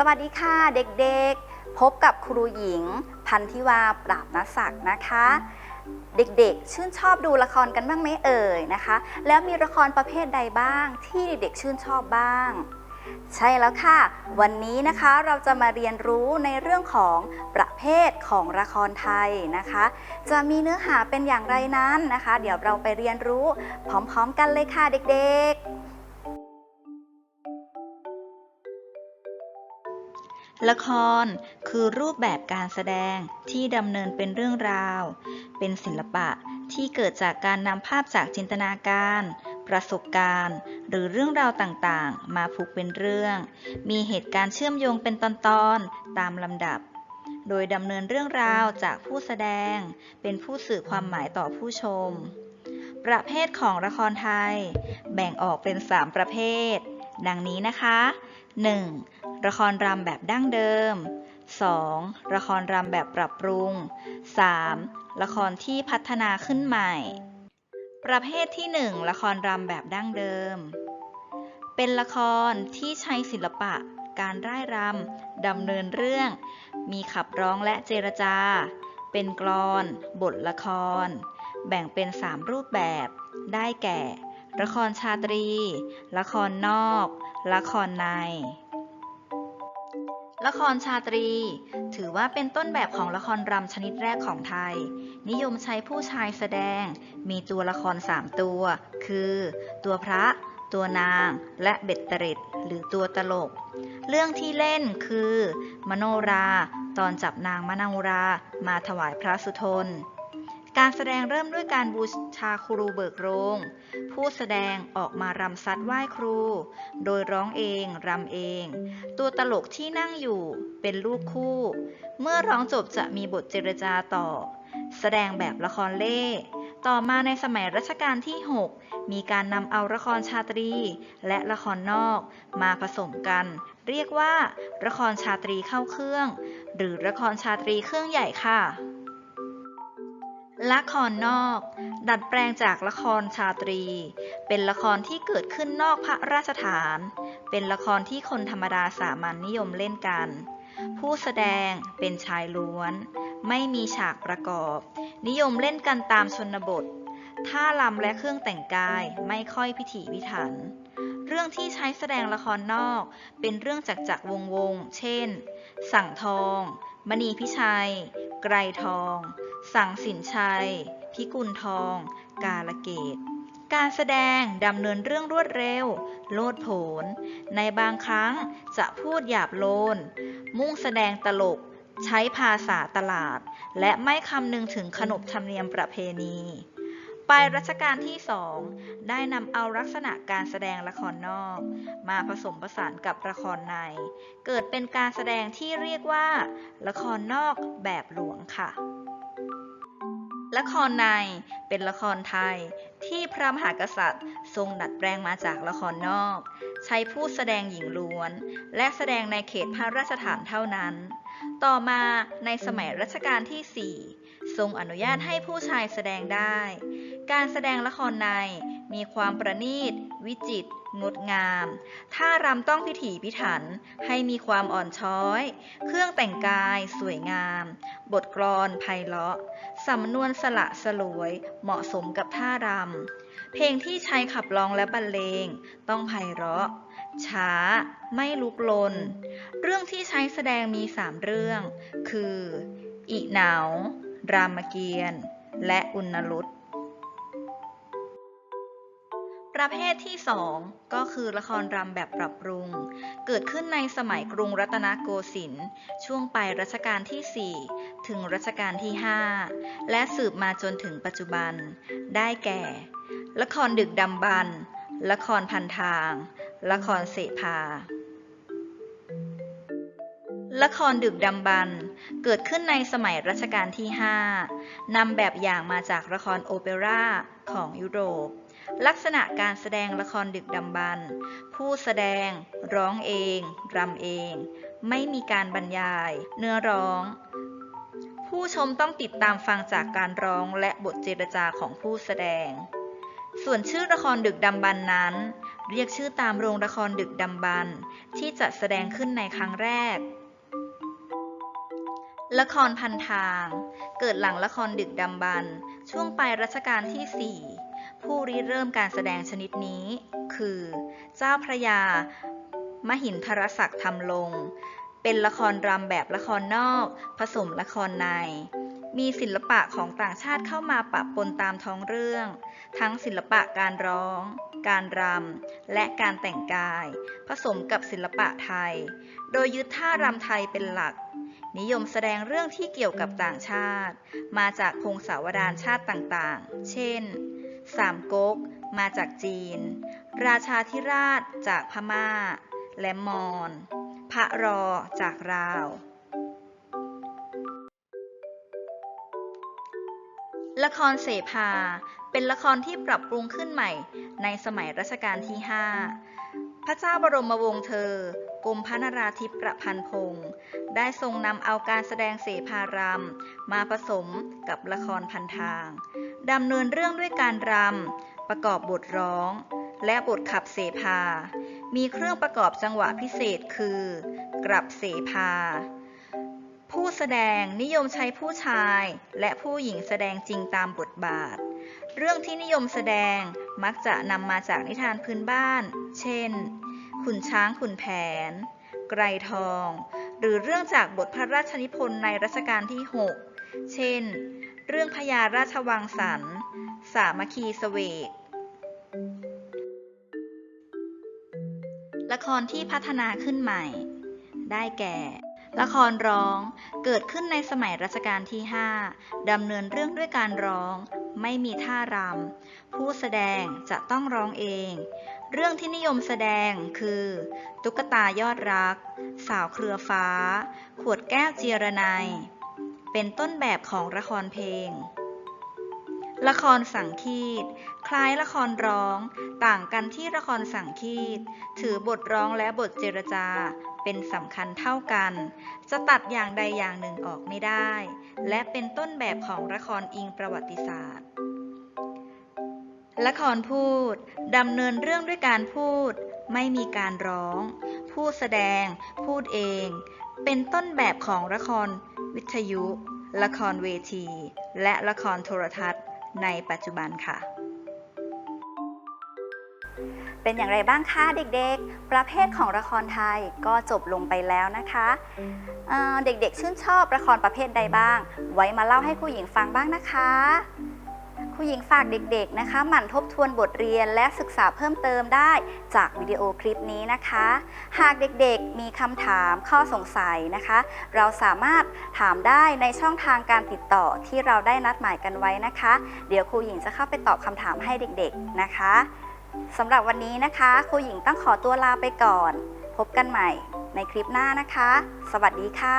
สวัสดีค่ะเด็กๆ พบกับครูหญิง พันธิวาปราบนศักดิ์นะคะ เด็กๆ ชื่นชอบดูละครกันบ้างไหมเอ่ยนะคะ แล้วมีละครประเภทใดบ้าง ที่เด็กๆ ชื่นชอบบ้าง ใช่แล้วค่ะ วันนี้นะคะเราจะมาเรียนรู้ในเรื่องของประเภทของละครไทยนะคะ จะมีเนื้อหาเป็นอย่างไรนั้นนะคะ เดี๋ยวเราไปเรียนรู้พร้อมๆ กันเลยค่ะเด็กๆ ละครคือรูปแบบการแสดงที่ดำเนินเป็นเรื่องราว เป็นศิลปะที่เกิดจากการนำภาพจากจินตนาการ ประสบการณ์ หรือเรื่องราวต่างๆ มาผูกเป็นเรื่อง มีเหตุการณ์เชื่อมโยงเป็นตอนๆ ตามลำดับ โดยดำเนินเรื่องราวจากผู้แสดง เป็นผู้สื่อความหมายต่อผู้ชม ประเภทของละครไทย แบ่งออกเป็น 3 ประเภท ดังนี้นะคะ 1. ละครรำแบบดั้งเดิม 2. ละครรำแบบปรับปรุง 3. ละครที่พัฒนาขึ้นใหม่ ประเภทที่ 1 ละครรำแบบดั้งเดิม เป็นละครที่ใช้ศิลปะ การร่ายรำดำเนินเรื่อง มีขับร้องและเจรจา เป็นกลอน บทละคร แบ่งเป็น 3 รูปแบบ ได้แก่ ละครชาตรี ละครนอก ละครใน ละครชาตรี ถือว่าเป็นต้นแบบของละครรำชนิดแรกของไทย นิยมใช้ผู้ชายแสดง มีตัวละคร3ตัว คือ ตัวพระ ตัวนาง และเบ็ดเตร็ดหรือตัวตลก เรื่องที่เล่นคือ มโนรา ตอนจับนางมะนรามาถวายพระสุทน การแสดงเริ่มด้วยการบูชาครูเบิกโรง ผู้แสดงออกมารำซัดไหว้ครู โดยร้องเองรำเอง ตัวตลกที่นั่งอยู่เป็นลูกคู่ เมื่อร้องจบจะมีบทเจรจาต่อ แสดงแบบละครเล่ ต่อมาในสมัยรัชกาลที่ 6 มีการนำเอาละครชาตรี และละครนอกมาผสมกัน เรียกว่าละครชาตรีเข้าเครื่อง หรือละครชาตรีเครื่องใหญ่ค่ะ ละครนอก ดัดแปลงจากละครชาตรี เป็นละครที่เกิดขึ้นนอกพระราชฐาน เป็นละครที่คนธรรมดาสามัญนิยมเล่นกัน ผู้แสดงเป็นชายล้วน ไม่มีฉากประกอบ นิยมเล่นกันตามชนบท ท่าลำและเครื่องแต่งกายไม่ค่อยพิถีพิถัน เรื่องที่ใช้แสดงละครนอก เป็นเรื่องจักจักวงวง เช่น สั่งทอง มณีพิชัย ไกรทอง สังสินชัย พิกุลทอง กาลเกต การแสดงดำเนินเรื่องรวดเร็ว โลดโผน ในบางครั้งจะพูดหยาบโลน มุ่งแสดงตลก ใช้ภาษาตลาด และไม่คำนึงถึงขนบธรรมเนียมประเพณี ปลายรัชกาลที่สองได้นำเอาลักษณะการแสดงละครนอก มาผสมผสานกับละครใน เกิดเป็นการแสดงที่เรียกว่า ละครนอกแบบหลวงค่ะละครในเป็นละครไทยที่พระมหากษัตริย์ ทรงดัดแปลงมาจากละครนอก ใช้ผู้แสดงหญิงล้วน และแสดงในเขตพระราชฐานเท่านั้น ต่อมาในสมัยรัชกาลที่ 4 ทรงอนุญาตให้ผู้ชายแสดงได้ การแสดงละครในมีความประณีต วิจิตรงดงาม ท่ารำต้องพิถีพิถัน ให้มีความอ่อนช้อย เครื่องแต่งกายสวยงาม บทกลอนไพเราะ สำนวนสละสลวย เหมาะสมกับท่ารำ เพลงที่ใช้ขับร้องและบรรเลง ต้องไพเราะ ช้า ไม่ลุกลน เรื่องที่ใช้แสดงมีสามเรื่อง คือ อีเหนารามเกียรติ์ และอุณลุต ประเภทที่ 2 ก็คือละครรำแบบปรับปรุง เกิดขึ้นในสมัยกรุงรัตนโกสินทร์ช่วงปลายรัชกาลที่ 4 ถึงรัชกาลที่ 5 และสืบมาจนถึงปัจจุบัน ได้แก่ ละครดึกดำบรรพ์ละครพันทาง ละครเสภาละครดึกดำบรรพ์เกิดขึ้นในสมัยรัชกาลที่ 5 นำแบบอย่างมาจากละครโอเปร่าของยุโรป ลักษณะการแสดงละครดึกดำบรรพ์ผู้แสดง ร้องเอง รำเอง ไม่มีการบรรยาย เนื้อร้อง ผู้ชมต้องติดตามฟังจากการร้องและบทเจรจาของผู้แสดง ส่วนชื่อละครดึกดำบรรพ์นั้น เรียกชื่อตามโรงละครดึกดำบรรพ์ที่จัดแสดงขึ้นในครั้งแรกละครพันทาง เกิดหลังละครดึกดำบรรพ์ช่วงปลายรัชกาลที่ 4 ผู้ริเริ่มการแสดงชนิดนี้ คือ เจ้าพระยา มหินทรศักดิ์ทำลง เป็นละครรำแบบละครนอก ผสมละครใน มีศิลปะของต่างชาติเข้ามาปะปนตามท้องเรื่อง ทั้งศิลปะการร้อง การรำ และการแต่งกาย ผสมกับศิลปะไทย โดยยึดท่ารำไทยเป็นหลักนิยมแสดงเรื่องที่เกี่ยวกับต่างชาติ มาจากพงศาวดารชาติต่างๆ เช่น สามก๊กมาจากจีน ราชาธิราชจากพม่า และมอญพระรอจากราว ละครเสภา เป็นละครที่ปรับปรุงขึ้นใหม่ในสมัยรัชกาลที่ 5 พระเจ้าบรมวงศ์เธอกรมพระนราธิปประพันธ์พงศ์ได้ทรงนำเอาการแสดงเสภารำมาผสมกับละครพันทาง ดำเนินเรื่องด้วยการรำ ประกอบบทร้อง และบทขับเสภา มีเครื่องประกอบจังหวะพิเศษคือ กรับเสภา ผู้แสดงนิยมใช้ผู้ชาย และผู้หญิงแสดงจริงตามบทบาท เรื่องที่นิยมแสดงมักจะนำมาจากนิทานพื้นบ้าน เช่น ขุนช้างขุนแผน ไกรทอง หรือเรื่องจากบทพระราชนิพนธ์ในรัชกาลที่ 6 เช่น เรื่องพญาราชวังสัน สามัคคีเสวก ละครที่พัฒนาขึ้นใหม่ ได้แก่ ละครร้อง เกิดขึ้นในสมัยรัชกาลที่ 5 ดำเนินเรื่องด้วยการร้อง ไม่มีท่ารำ ผู้แสดงจะต้องร้องเอง เรื่องที่นิยมแสดงคือ ตุ๊กตายอดรัก สาวเครือฟ้า ขวดแก้วเจียรนัย เป็นต้นแบบของละครเพลง ละครสังคีต คล้ายละครร้อง ต่างกันที่ละครสังคีต ถือบทร้องและบทเจรจาเป็นสำคัญเท่ากัน จะตัดอย่างใดอย่างหนึ่งออกไม่ได้ และเป็นต้นแบบของละครอิงประวัติศาสตร์ละครพูดดำเนินเรื่องด้วยการพูด ไม่มีการร้อง ผู้แสดง พูดเอง เป็นต้นแบบของละครวิทยุ ละครเวที และละครโทรทัศน์ในปัจจุบันค่ะ เป็นอย่างไรบ้างคะเด็กๆ ประเภทของละครไทยก็จบลงไปแล้วนะคะเเด็กๆ ชื่นชอบละครประเภทใดบ้าง ไว้มาเล่าให้ครูหญิงฟังบ้างนะคะ ครูหญิงฝากเด็กๆนะคะหมั่นทบทวนบทเรียนและศึกษาเพิ่มเติมได้จากวิดีโอคลิปนี้นะคะ หากเด็กๆมีคำถามข้อสงสัยนะคะ เราสามารถถามได้ในช่องทางการติดต่อที่เราได้นัดหมายกันไว้นะคะ เดี๋ยวครูหญิงจะเข้าไปตอบคำถามให้เด็กๆนะคะสำหรับวันนี้นะคะครูหญิงต้องขอตัวลาไปก่อน พบกันใหม่ในคลิปหน้านะคะ สวัสดีค่ะ